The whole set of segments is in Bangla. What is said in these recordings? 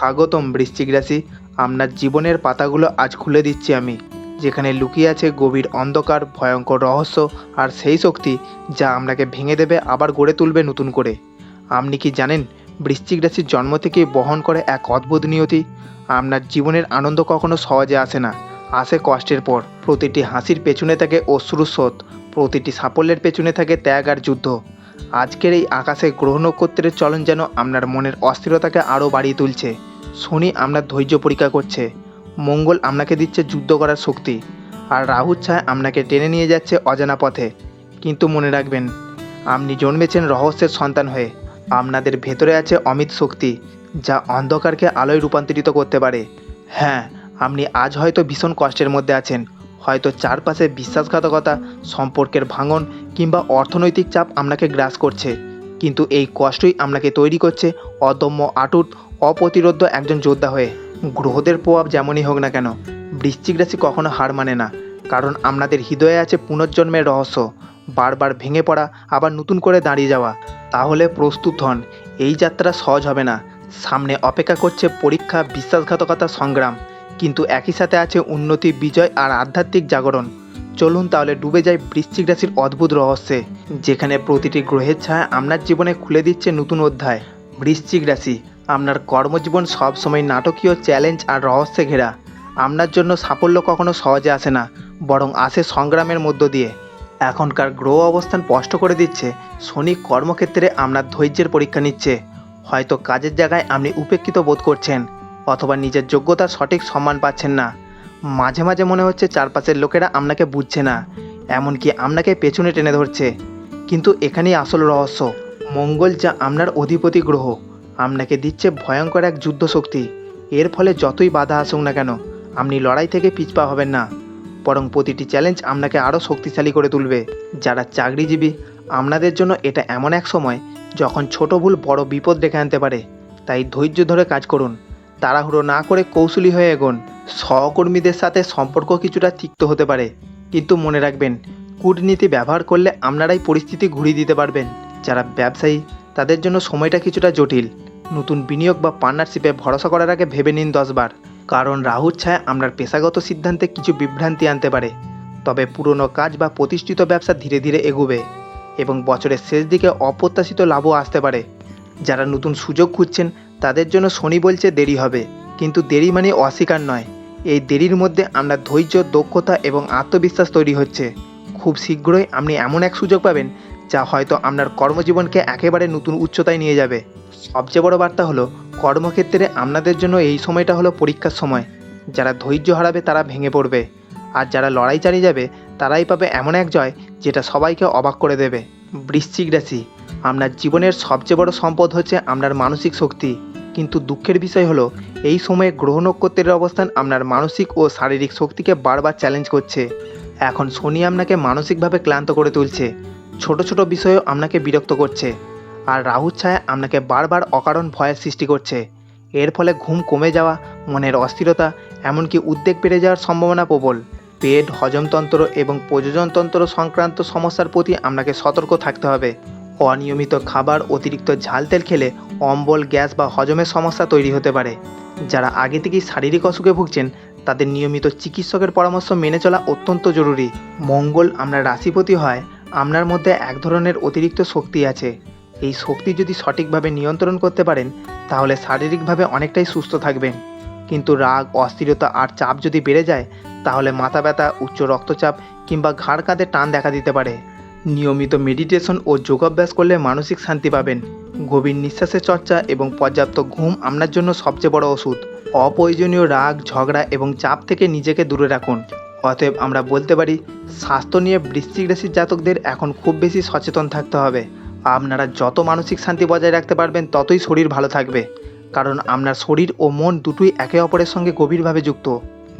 স্বাগতম বৃশ্চিক রাশি। আপনার জীবনের পাতাগুলো আজ খুলে দিচ্ছি আমি, যেখানে লুকিয়ে আছে গভীর অন্ধকার, ভয়ঙ্কর রহস্য আর সেই শক্তি যা আপনাকে ভেঙে দেবে, আবার গড়ে তুলবে নতুন করে। আপনি কি জানেন, বৃশ্চিক রাশির জন্ম থেকেই বহন করে এক অদ্ভুত নিয়তি? আপনার জীবনের আনন্দ কখনো সহজে আসে না। আসে কষ্টের পর। প্রতিটি হাসির পেছনে থাকে অশ্রুস্রোত প্রতিটি সাফল্যের পেছনে থাকে ত্যাগ আর যুদ্ধ। আজকের এই আকাশে গ্রহ নক্ষত্রের চলন যেন আপনার মনের অস্থিরতাকে আরও বাড়িয়ে তুলছে। শনি আপনার ধৈর্য পরীক্ষা করছে, মঙ্গল আপনাকে দিচ্ছে যুদ্ধ করার শক্তি, আর রাহুর ছায় আপনাকে টেনে নিয়ে যাচ্ছে অজানা পথে। কিন্তু মনে রাখবেন, আপনি জন্মেছেন রহস্যের সন্তান হয়ে, আপনাদের ভেতরে আছে অমিত শক্তি, যা অন্ধকারকে আলোয় রূপান্তরিত করতে পারে। হ্যাঁ আপনি আজ হয়তো ভীষণ কষ্টের মধ্যে আছেন, হয়তো চারপাশে বিশ্বাসঘাতকতা, সম্পর্কের ভাঙন, কিংবা অর্থনৈতিক চাপ আপনাকে গ্রাস করছে। কিন্তু এই কষ্টই আপনাকে তৈরি করছে অদম্য আটুট, অপ্রতিরোধ্য একজন যোদ্ধা হয়ে। গ্রহদের প্রভাব যেমনই হোক না কেন, বৃশ্চিক রাশি কখনো হার মানে না। কারণ আপনাদের হৃদয়ে আছে পুনর্জন্মের রহস্য। বারবার ভেঙে পড়া, আবার নতুন করে দাঁড়িয়ে যাওয়া। তাহলে প্রস্তুত হন, এই যাত্রা সহজ হবে না। সামনে অপেক্ষা করছে পরীক্ষা, বিশ্বাসঘাতকতা, সংগ্রাম। কিন্তু একই সাথে আছে উন্নতি, বিজয় আর আধ্যাত্মিক জাগরণ। চলুন তাহলে ডুবে যায় বৃশ্চিক রাশির অদ্ভুত রহস্যে, যেখানে প্রতিটি গ্রহের ছায়া আপনার জীবনে খুলে দিচ্ছে নতুন অধ্যায়। বৃশ্চিক রাশি, আপনার কর্মজীবন সবসময় নাটকীয় চ্যালেঞ্জ আর রহস্যে ঘেরা। আপনার জন্য সাফল্য কখনো সহজে আসে না, বরং আসে সংগ্রামের মধ্য দিয়ে। এখনকার গ্রহ অবস্থান স্পষ্ট করে দিচ্ছে, শনি কর্মক্ষেত্রে আপনার ধৈর্যের পরীক্ষা নিচ্ছে। হয়তো কাজের জায়গায় আপনি উপেক্ষিত বোধ করছেন, অথবা নিজের যোগ্যতার সঠিক সম্মান পাচ্ছেন না। মাঝে মাঝে মনে হচ্ছে চারপাশের লোকেরা আপনাকে বুঝছে না, এমনকি আপনাকে পেছনে টেনে ধরছে। কিন্তু এখানেই আসল রহস্য, মঙ্গল যা আপনার অধিপতি গ্রহ, আপনাকে দিচ্ছে ভয়ঙ্কর এক যুদ্ধ শক্তি। এর ফলে যতই বাধা আসুক না কেন, আপনি লড়াই থেকে পিছপা হবেন না। বরং প্রতিটি চ্যালেঞ্জ আপনাকে আরও শক্তিশালী করে তুলবে। যারা চাকরিজীবী, আপনাদের জন্য এটা এমন এক সময়, যখন ছোট ভুল বড় বিপদ ডেকে আনতে পারে। তাই ধৈর্য ধরে কাজ করুন। তাড়াহুড়ো না করে কৌশলী হয়ে এগোন। সহকর্মীদের সাথে সম্পর্ক কিছুটা তিক্ত হতে পারে। কিন্তু মনে রাখবেন, কূটনীতি ব্যবহার করলে আপনারাই পরিস্থিতি ঘুরিয়ে দিতে পারবেন। যারা ব্যবসায়ী, তাদের জন্য সময়টা কিছুটা জটিল। নতুন বিনিয়োগ বা পার্টনারশিপে ভরসা করার আগে ভেবে নিন দশবার। কারণ রাহুর ছায়া আপনার পেশাগত সিদ্ধান্তে কিছু বিভ্রান্তি আনতে পারে। তবে পুরনো কাজ বা প্রতিষ্ঠিত ব্যবসা ধীরে ধীরে এগোবে এবং বছরের শেষ দিকে অপ্রত্যাশিত লাভও আসতে পারে। যারা নতুন সুযোগ খুঁজছেন, তাদের জন্য শনি বলছে দেরি হবে। কিন্তু দেরি মানে অস্বীকার নয়। এই দেরির মধ্যে আপনার ধৈর্য, দক্ষতা এবং আত্মবিশ্বাস তৈরি হচ্ছে। খুব শীঘ্রই আপনি এমন এক সুযোগ পাবেন, যা হয়তো আপনার কর্মজীবনকে একেবারে নতুন উচ্চতায় নিয়ে যাবে। সবচেয়ে বড় বার্তা হলো, কর্মক্ষেত্রে আপনাদের জন্য এই সময়টা হলো পরীক্ষার সময়। যারা ধৈর্য হারাবে তারা ভেঙে পড়বে। আর যারা লড়াই চালিয়ে যাবে তারাই পাবে এমন এক জয় যেটা সবাইকে অবাক করে দেবে। বৃশ্চিক রাশি, আপনার জীবনের সবচেয়ে বড় সম্পদ হচ্ছে আপনার মানসিক শক্তি। কিন্তু দুঃখের বিষয় হলো, এই সময়ে গ্রহ নক্ষত্রের অবস্থান আপনার মানসিক ও শারীরিক শক্তিকে বারবার চ্যালেঞ্জ করছে। এখন শনি আপনাকে মানসিকভাবে ক্লান্ত করে তুলছে। ছোট ছোট বিষয়েও আপনাকে বিরক্ত করছে। আর রাহুর ছায়া আপনাকে বারবার অকারণ ভয়ের সৃষ্টি করছে। এর ফলে ঘুম কমে যাওয়া, মনের অস্থিরতা, এমনকি উদ্বেগ বেড়ে যাওয়ার সম্ভাবনা প্রবল। পেট, হজমতন্ত্র এবং প্রযোজনতন্ত্র সংক্রান্ত সমস্যার প্রতি আপনাকে সতর্ক থাকতে হবে। অনিয়মিত খাবার, অতিরিক্ত ঝাল তেল খেলে অম্বল, গ্যাস বা হজমের সমস্যা তৈরি হতে পারে। যারা আগে থেকেই শারীরিক অসুখে ভুগছেন, তাদের নিয়মিত চিকিৎসকের পরামর্শ মেনে চলা অত্যন্ত জরুরি। মঙ্গল আপনার রাশিপতি হয়, আপনার মধ্যে এক ধরনের অতিরিক্ত শক্তি আছে। এই শক্তি যদি সঠিকভাবে নিয়ন্ত্রণ করতে পারেন, তাহলে শারীরিকভাবে অনেকটাই সুস্থ থাকবেন। কিন্তু রাগ, অস্থিরতা আর চাপ যদি বেড়ে যায় তাহলে মাথা ব্যথা, উচ্চ রক্তচাপ কিংবা ঘাড় কাঁধে টান দেখা দিতে পারে। নিয়মিত মেডিটেশন ও যোগাভ্যাস করলে মানসিক শান্তি পাবেন। গভীর নিঃশ্বাসের চর্চা এবং পর্যাপ্ত ঘুম আপনার জন্য সবচেয়ে বড় ওষুধ। অপ্রয়োজনীয় রাগ, ঝগড়া এবং চাপ থেকে নিজেকে দূরে রাখুন। অতএব আমরা বলতে পারি, স্বাস্থ্য নিয়ে বৃশ্চিক রাশির জাতকদের এখন খুব বেশি সচেতন থাকতে হবে। আপনারা যত মানসিক শান্তি বজায় রাখতে পারবেন, ততই শরীর ভালো থাকবে। কারণ আপনার শরীর ও মন দুটোই একে অপরের সঙ্গে গভীরভাবে যুক্ত।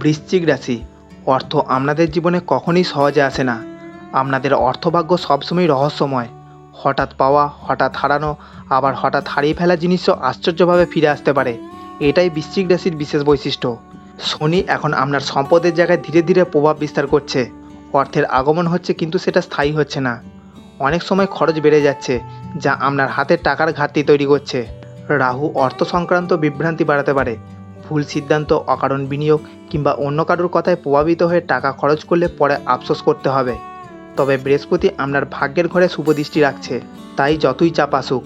বৃশ্চিক রাশি অর্থ আপনাদের জীবনে কখনই সহজে আসে না। আপনাদের অর্থভাগ্য সবসময় রহস্যময়। হঠাৎ পাওয়া, হঠাৎ হারানো, আবার হঠাৎ হারিয়ে ফেলা জিনিসও আশ্চর্যভাবে ফিরে আসতে পারে। এটাই বৃশ্চিক রাশির বিশেষ বৈশিষ্ট্য। শনি এখন আপনার সম্পদের জায়গায় ধীরে ধীরে প্রভাব বিস্তার করছে। অর্থের আগমন হচ্ছে কিন্তু সেটা স্থায়ী হচ্ছে না। অনেক সময় খরচ বেড়ে যাচ্ছে, যা আপনার হাতের টাকার ঘাটতি তৈরি করছে। রাহু অর্থ সংক্রান্ত বিভ্রান্তি বাড়াতে পারে। ভুল সিদ্ধান্ত, অকারণ বিনিয়োগ কিংবা অন্য কারোর কথায় প্রভাবিত হয়ে টাকা খরচ করলে পরে আফসোস করতে হবে। তবে বৃহস্পতি আপনার ভাগ্যের ঘরে শুভদৃষ্টি রাখছে। তাই যতই চাপ আসুক,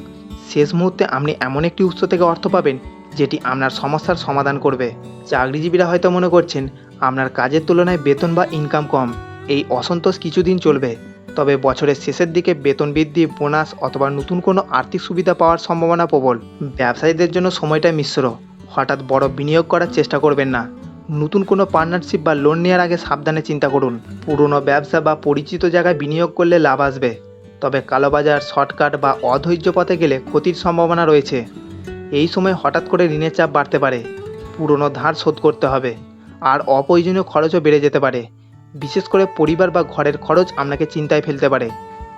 শেষ মুহূর্তে আপনি এমন একটি উৎস থেকে অর্থ পাবেন যেটি আপনার সমস্যার সমাধান করবে। চাকরিজীবীরা হয়তো মনে করছেন আপনার কাজের তুলনায় বেতন বা ইনকাম কম। এই অসন্তোষ কিছুদিন চলবে। তবে বছরের শেষের দিকে বেতন বৃদ্ধি, বোনাস অথবা নতুন কোনো আর্থিক সুবিধা পাওয়ার সম্ভাবনা প্রবল। ব্যবসায়ীদের জন্য সময়টা মিশ্র। হঠাৎ বড় বিনিয়োগ করার চেষ্টা করবেন না। নতুন কোনো পার্টনারশিপ বা লোন নেওয়ার আগে সাবধানে চিন্তা করুন। পুরনো ব্যবসা বা পরিচিত জায়গায় বিনিয়োগ করলে লাভ আসবে। তবে কালোবাজার, শর্টকাট বা অধৈর্য পথে গেলে ক্ষতির সম্ভাবনা রয়েছে। এই সময় হঠাৎ করে ঋণের চাপ বাড়তে পারে। পুরনো ধার শোধ করতে হবে। আর অপ্রয়োজনীয় খরচও বেড়ে যেতে পারে। বিশেষ করে পরিবার বা ঘরের খরচ আপনাকে চিন্তায় ফেলতে পারে।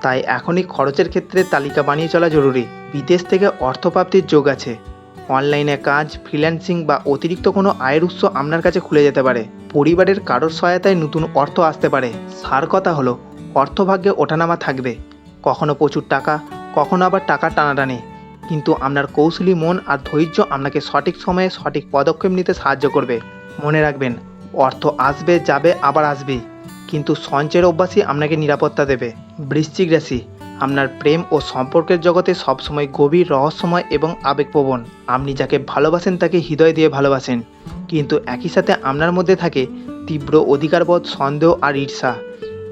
তাই এখনই খরচের ক্ষেত্রে তালিকা বানিয়ে চলা জরুরি। বিদেশ থেকে অর্থপ্রাপ্তির যোগ আছে। অনলাইনে কাজ ফ্রিল্যান্সিং বা অতিরিক্ত কোনো আয়ের উৎস আপনার কাছে খুলে যেতে পারে। পরিবারের কারোর সহায়তায় নতুন অর্থ আসতে পারে। সার কথা হলো, অর্থভাগ্যে ওঠানামা থাকবে। কখনো প্রচুর টাকা, কখনো আবার টাকা টানাটানি। কিন্তু আপনার কৌশলী মন আর ধৈর্য আপনাকে সঠিক সময়ে সঠিক পদক্ষেপ নিতে সাহায্য করবে। মনে রাখবেন, অর্থ আসবে, যাবে, আবার আসবে কিন্তু সঞ্চয়ের অভ্যাসই আপনাকে নিরাপত্তা দেবে। বৃশ্চিক রাশি আপনার প্রেম ও সম্পর্কের জগতে সবসময় গভীর রহস্যময় এবং আবেগপ্রবণ। আপনি যাকে ভালোবাসেন তাকে হৃদয় দিয়ে ভালোবাসেন। কিন্তু একই সাথে আপনার মধ্যে থাকে তীব্র অধিকারবোধ, সন্দেহ আর ঈর্ষা।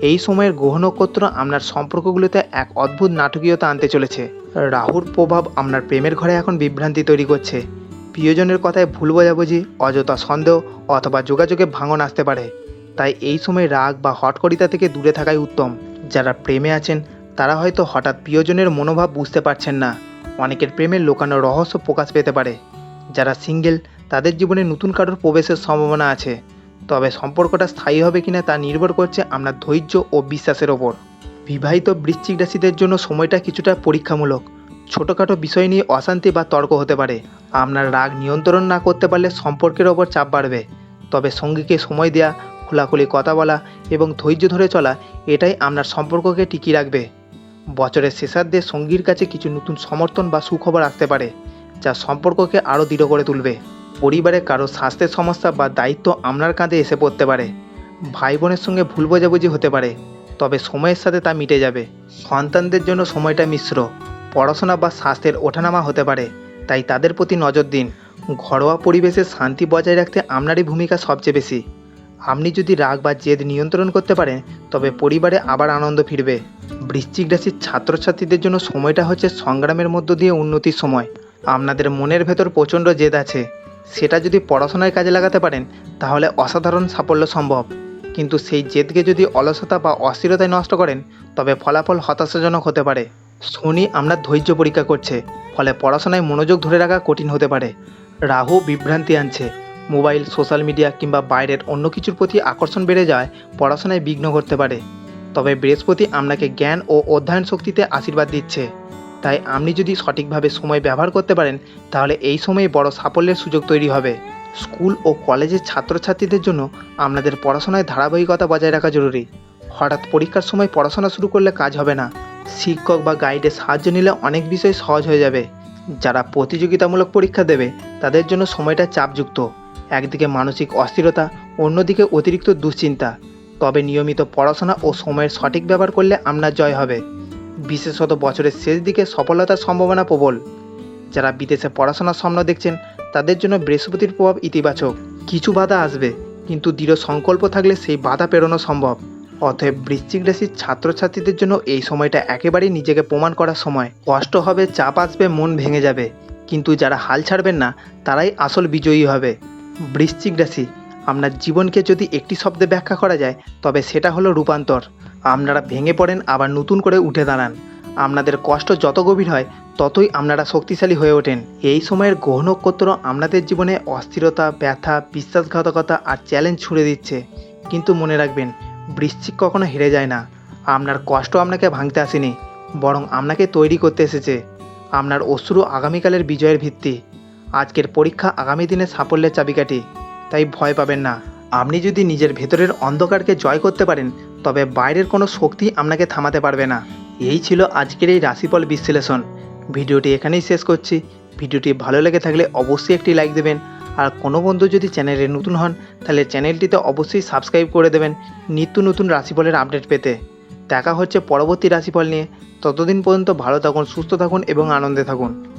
এই সময়ের গ্রহ নক্ষত্র আপনার সম্পর্কগুলোতে এক অদ্ভুত নাটকীয়তা আনতে চলেছে। রাহুর প্রভাব আপনার প্রেমের ঘরে এখন বিভ্রান্তি তৈরি করছে। প্রিয়জনের কথায় ভুল বোঝাবুঝি, অযথা সন্দেহ অথবা যোগাযোগে ভাঙন আসতে পারে। তাই এই সময় রাগ বা হটকরিতা থেকে দূরে থাকাই উত্তম। যারা প্রেমে আছেন তারা হয়তো হঠাৎ প্রিয়জনের মনোভাব বুঝতে পারছেন না। অনেকের প্রেমের লোকানো রহস্য প্রকাশ পেতে পারে। যারা সিঙ্গেল, তাদের জীবনে নতুন কারোর প্রবেশের সম্ভাবনা আছে। তবে সম্পর্কটা স্থায়ী হবে কিনা তা নির্ভর করছে আপনার ধৈর্য ও বিশ্বাসের ওপর। বিবাহিত বৃশ্চিক রাশিদের জন্য সময়টা কিছুটা পরীক্ষামূলক। ছোটোখাটো বিষয় নিয়ে অশান্তি বা তর্ক হতে পারে। আপনার রাগ নিয়ন্ত্রণ না করতে পারলে সম্পর্কের ওপর চাপ বাড়বে। তবে সঙ্গীকে সময় দেওয়া খোলাখুলি কথা বলা এবং ধৈর্য ধরে চলা, এটাই আপনার সম্পর্ককে টিকিয়ে রাখবে। বছরের শেষার্ধে সঙ্গীর কাছে কিছু নতুন সমর্থন বা সুখবর আসতে পারে, যা সম্পর্ককে আরও দৃঢ় করে তুলবে। পরিবারে কারও স্বাস্থ্যের সমস্যা বা দায়িত্ব আপনার কাঁধে এসে পড়তে পারে। ভাই বোনের সঙ্গে ভুল বোঝাবুঝি হতে পারে, তবে সময়ের সাথে তা মিটে যাবে। সন্তানদের জন্য সময়টা মিশ্র, পড়াশোনা বা স্বাস্থ্যের ওঠানামা হতে পারে, তাই তাদের প্রতি নজর দিন। ঘরোয়া পরিবেশে শান্তি বজায় রাখতে আপনারই ভূমিকা সবচেয়ে বেশি। আপনি যদি রাগ বা জেদ নিয়ন্ত্রণ করতে পারেন, তবে পরিবারে আবার আনন্দ ফিরবে। বৃশ্চিক রাশির ছাত্রছাত্রীদের জন্য সময়টা হচ্ছে সংগ্রামের মধ্য দিয়ে উন্নতির সময়। আপনাদের মনের ভেতর প্রচণ্ড জেদ আছে। সেটা যদি পড়াশোনায় কাজে লাগাতে পারেন, তাহলে অসাধারণ সাফল্য সম্ভব। কিন্তু সেই জেদকে যদি অলসতা বা অস্থিরতায় নষ্ট করেন, তবে ফলাফল হতাশাজনক হতে পারে। শনি আপনার ধৈর্য পরীক্ষা করছে, ফলে পড়াশোনায় মনোযোগ ধরে রাখা কঠিন হতে পারে। রাহু বিভ্রান্তি আনছে মোবাইল, সোশ্যাল মিডিয়া কিংবা বাইরের অন্য কিছুর প্রতি আকর্ষণ বেড়ে যায়, পড়াশোনায় বিঘ্ন করতে পারে। তবে বৃহস্পতি আপনাকে জ্ঞান ও অধ্যয়ন শক্তিতে আশীর্বাদ দিচ্ছে। তাই আপনি যদি সঠিকভাবে সময় ব্যবহার করতে পারেন, তাহলে এই সময়ে বড় সাফল্যের সুযোগ তৈরি হবে। স্কুল ও কলেজের ছাত্রছাত্রীদের জন্য আপনাদের পড়াশোনায় ধারাবাহিকতা বজায় রাখা জরুরি। হঠাৎ পরীক্ষার সময় পড়াশোনা শুরু করলে কাজ হবে না। শিক্ষক বা গাইডের সাহায্য নিলে অনেক বিষয় সহজ হয়ে যাবে। যারা প্রতিযোগিতামূলক পরীক্ষা দেবে, তাদের জন্য সময়টা চাপযুক্ত। একদিকে মানসিক অস্থিরতা, অন্যদিকে অতিরিক্ত দুশ্চিন্তা। তবে নিয়মিত পড়াশোনা ও সময়ের সঠিক ব্যবহার করলে আপনার জয় হবে। বিশেষত বছরের শেষ দিকে সফলতার সম্ভাবনা প্রবল। যারা বিদেশে পড়াশোনার স্বপ্ন দেখছেন, তাদের জন্য বৃহস্পতির প্রভাব ইতিবাচক। কিছু বাধা আসবে, কিন্তু দৃঢ় সংকল্প থাকলে সেই বাধা পেরোনো সম্ভব। অতএব বৃশ্চিক রাশির ছাত্রছাত্রীদের জন্য এই সময়টা একেবারেই নিজেকে প্রমাণ করার সময়। কষ্ট হবে, চাপ আসবে, মন ভেঙে যাবে। কিন্তু যারা হাল ছাড়বেন না, তারাই আসল বিজয়ী হবে। বৃশ্চিক রাশি, আপনার জীবনকে যদি একটি শব্দে ব্যাখ্যা করা যায়, তবে সেটা হলো রূপান্তর। আপনারা ভেঙে পড়েন, আবার নতুন করে উঠে দাঁড়ান। আপনাদের কষ্ট যত গভীর হয়, ততই আপনারা শক্তিশালী হয়ে ওঠেন। এই সময়ের গ্রহ নক্ষত্র আপনাদের জীবনে অস্থিরতা, ব্যথা, বিশ্বাসঘাতকতা আর চ্যালেঞ্জ ছুড়ে দিচ্ছে। কিন্তু মনে রাখবেন, বৃশ্চিক কখনো হেরে যায় না। আপনার কষ্ট আপনাকে ভাঙতে আসেনি, বরং আপনাকে তৈরি করতে এসেছে। আপনার অশ্রু আগামীকালের বিজয়ের ভিত্তি। আজকের পরীক্ষা আগামী দিনে সাফল্যের চাবিকাঠি, তাই ভয় পাবেন না। আপনি যদি নিজের ভেতরের অন্ধকারকে জয় করতে পারেন, তবে বাইরের কোনো শক্তি আপনাকে থামাতে পারবে না। এই ছিল আজকের এই রাশিফল বিশ্লেষণ। ভিডিওটি এখানেই শেষ করছি। ভিডিওটি ভালো লেগে থাকলে অবশ্যই একটি লাইক দেবেন। আর কোনো বন্ধু যদি চ্যানেলে নতুন হন, তাহলে চ্যানেলটিতে অবশ্যই সাবস্ক্রাইব করে দেবেন নিত্য নতুন রাশিফলের আপডেট পেতে। দেখা হচ্ছে পরবর্তী রাশিফল নিয়ে। ততদিন পর্যন্ত ভালো থাকুন, সুস্থ থাকুন এবং আনন্দে থাকুন।